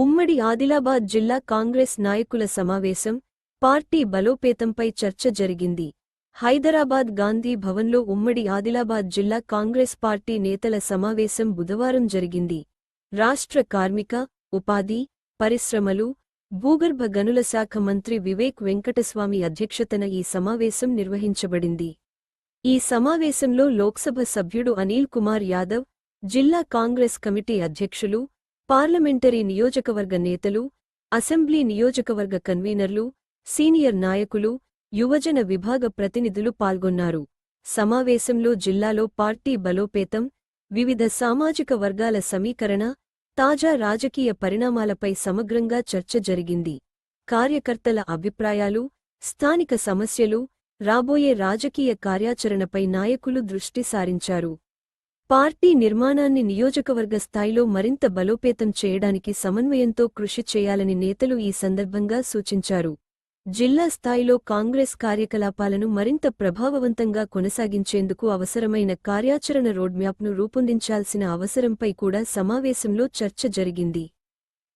ఉమ్మడి ఆదిలాబాద్ జిల్లా కాంగ్రెస్ నాయకుల సమావేశం పార్టీ బలోపేతంపై చర్చ జరిగింది. హైదరాబాద్ గాంధీ భవన్లో ఉమ్మడి ఆదిలాబాద్ జిల్లా కాంగ్రెస్ పార్టీ నేతల సమావేశం బుధవారం జరిగింది. రాష్ట్ర కార్మిక ఉపాధి పరిశ్రమలు భూగర్భ గనుల శాఖ మంత్రి వివేక్ వెంకటస్వామి అధ్యక్షతన ఈ సమావేశం నిర్వహించబడింది. ఈ సమావేశంలో లోక్సభ సభ్యుడు అనిల్ కుమార్ యాదవ్ జిల్లా కాంగ్రెస్ కమిటీ అధ్యక్షులు పార్లమెంటరీ నియోజకవర్గ నేతలు అసెంబ్లీ నియోజకవర్గ కన్వీనర్లు సీనియర్ నాయకులు యువజన విభాగ ప్రతినిధులు పాల్గొన్నారు. సమావేశంలో జిల్లాలో పార్టీ బలోపేతం వివిధ సామాజిక వర్గాల సమీకరణ తాజా రాజకీయ పరిణామాలపై సమగ్రంగా చర్చ జరిగింది. కార్యకర్తల అభిప్రాయాలు స్థానిక సమస్యలు రాబోయే రాజకీయ కార్యాచరణపై నాయకులు దృష్టి సారించారు. పార్టీ నిర్మాణాన్ని నియోజకవర్గ స్థాయిలో మరింత బలోపేతం చేయడానికి సమన్వయంతో కృషి చేయాలని నేతలు ఈ సందర్భంగా సూచించారు. జిల్లా స్థాయిలో కాంగ్రెస్ కార్యకలాపాలను మరింత ప్రభావవంతంగా కొనసాగించేందుకు అవసరమైన కార్యాచరణ రోడ్మ్యాప్ను రూపొందించాల్సిన అవసరంపై కూడా సమావేశంలో చర్చ జరిగింది.